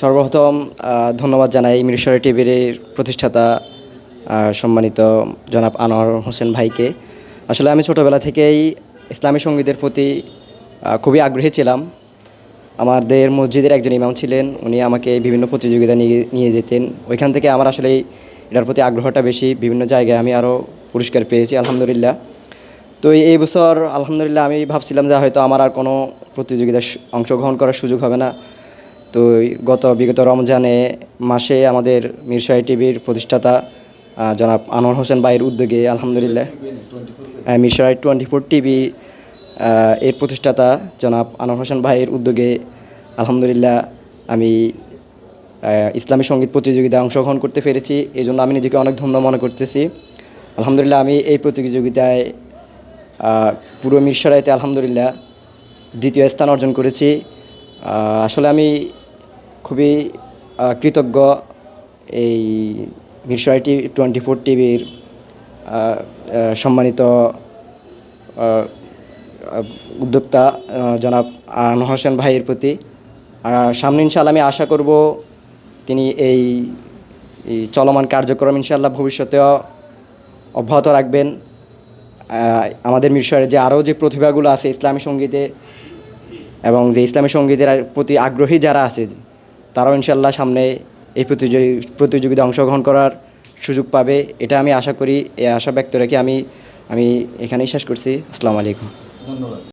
সর্বপ্রথম ধন্যবাদ জানাই মিরসরাই টিভির প্রতিষ্ঠাতা সম্মানিত জনাব আনোয়ার হোসেন ভাইকে। আসলে আমি ছোটোবেলা থেকেই ইসলামী সঙ্গীতের প্রতি খুবই আগ্রহী ছিলাম। আমাদের মসজিদের একজন ইমাম ছিলেন, উনি আমাকে বিভিন্ন প্রতিযোগিতা নিয়ে নিয়ে যেতেন। ওইখান থেকে আমার আসলে এটার প্রতি আগ্রহটা বেশি। বিভিন্ন জায়গায় আমি আরও পুরস্কার পেয়েছি, আলহামদুলিল্লাহ। তো এই বছর আলহামদুলিল্লাহ আমি ভাবছিলাম যে হয়তো আমার আর কোনো প্রতিযোগিতায় অংশগ্রহণ করার সুযোগ হবে না। তো গত, বিগত রমজানে মাসে আমাদের মিরসাই টিভির প্রতিষ্ঠাতা জনাব আনোয়ার হোসেন ভাইয়ের উদ্যোগে আলহামদুলিল্লাহ মিরসরাই টোয়েন্টি ফোর টিভি এর প্রতিষ্ঠাতা জনাব আনোয়ার হোসেন ভাইয়ের উদ্যোগে আলহামদুলিল্লাহ আমি ইসলামী সংগীত প্রতিযোগিতায় অংশগ্রহণ করতে পেরেছি। এই জন্য আমি নিজেকে অনেক ধন্য মনে করতেছি। আলহামদুলিল্লাহ আমি এই প্রতিযোগিতায় পুরো মিরসরাইতে আলহামদুলিল্লাহ দ্বিতীয় স্থান অর্জন করেছি। আসলে আমি খুবই কৃতজ্ঞ এই মিরসরাই টি টোয়েন্টি ফোর টিভির সম্মানিত উদ্যোক্তা জনাব আনোয়ার হোসেন ভাইয়ের প্রতি। আর সামনে ইনশাল্লাহ আমি আশা করব তিনি এই এই চলমান কার্যক্রম ইনশাল্লাহ ভবিষ্যতেও অব্যাহত রাখবেন। আমাদের মিরসরের যে আরও যে প্রতিভাগুলো আছে ইসলামী সঙ্গীতে এবং যে ইসলামী সঙ্গীতের প্রতি আগ্রহী যারা আছে, তারাও ইনশাল্লাহ সামনে এই প্রতিযোগী, প্রতিযোগিতায় অংশগ্রহণ করার সুযোগ পাবে। এটা আমি আশা করি, এই আশা ব্যক্ত রেখে আমি আমি এখানেই শেষ করছি। আসসালামু আলাইকুম। ধন্যবাদ।